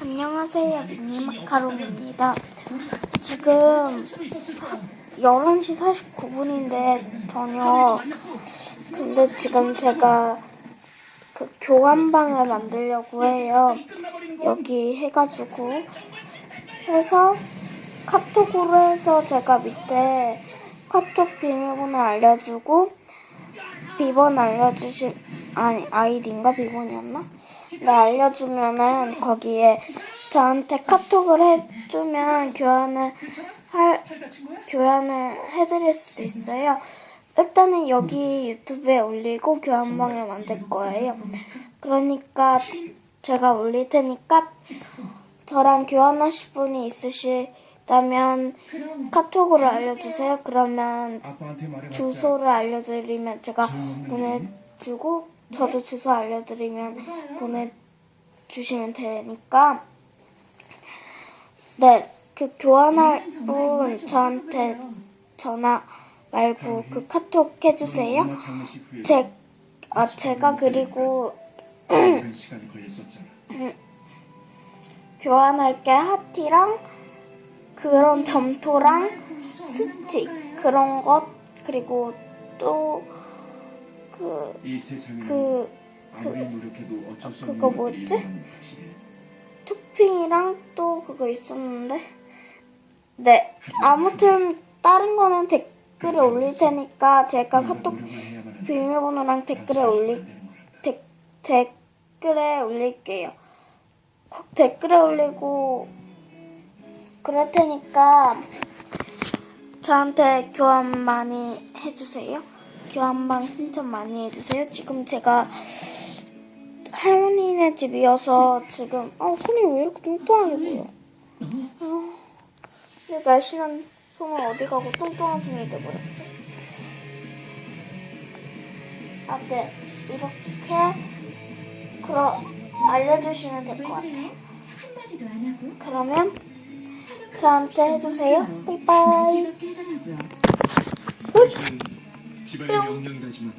안녕하세요. 미니마카롱입니다. 지금 11시 49분인데 저녁 근데 지금 제가 그 교환방을 만들려고 해요. 여기 해가지고 해서 카톡으로 해서 제가 밑에 카톡 비밀번호 알려주고 비번 알려주시 아니 아이디인가 비번이었나? 네 알려주면은 거기에 저한테 카톡을 해주면 교환을 할 교환을 해드릴 수도 있어요. 일단은 여기 유튜브에 올리고 교환방을 만들 거예요. 그러니까 제가 올릴 테니까 저랑 교환하실 분이 있으시다면 카톡으로 알려주세요. 그러면 주소를 알려드리면 제가 보내주고 저도 주소 알려드리면 보내주시면 되니까 네 그 교환할 분 저한테 전화 말고 그 카톡 해주세요. 후에 제, 아, 제가 그리고. 교환할 게 하티랑 그런 점토랑 스틱 그런 것 그리고 또 그 이 세상에는 그, 아무리 노력해도 어쩔 수 그거 것들이 뭐지? 있는 건 확실해. 토핑이랑 또 그거 있었는데 네 아무튼 다른 거는 댓글에 올릴 테니까 제가 우리가 카톡 노력을 해야만 한다. 비밀번호랑 댓글에 올릴. 댓, 댓글에 올릴게요. 꼭 댓글에 올리고 그럴 테니까 저한테 교환 많이 해주세요. 교환방 신청 많이 해주세요. 지금 제가 할머니네 집이어서 지금 아 손이 왜 이렇게 뚱뚱하게 보여? 아, 근데 날씬한 손은 어디 가고 뚱뚱한 손이 돼버렸지? 아, 네. 이렇게 그럼 알려주시면 될 것 같아요. 그러면 저한테 해주세요. 바이바이. 집안의 명령이라지만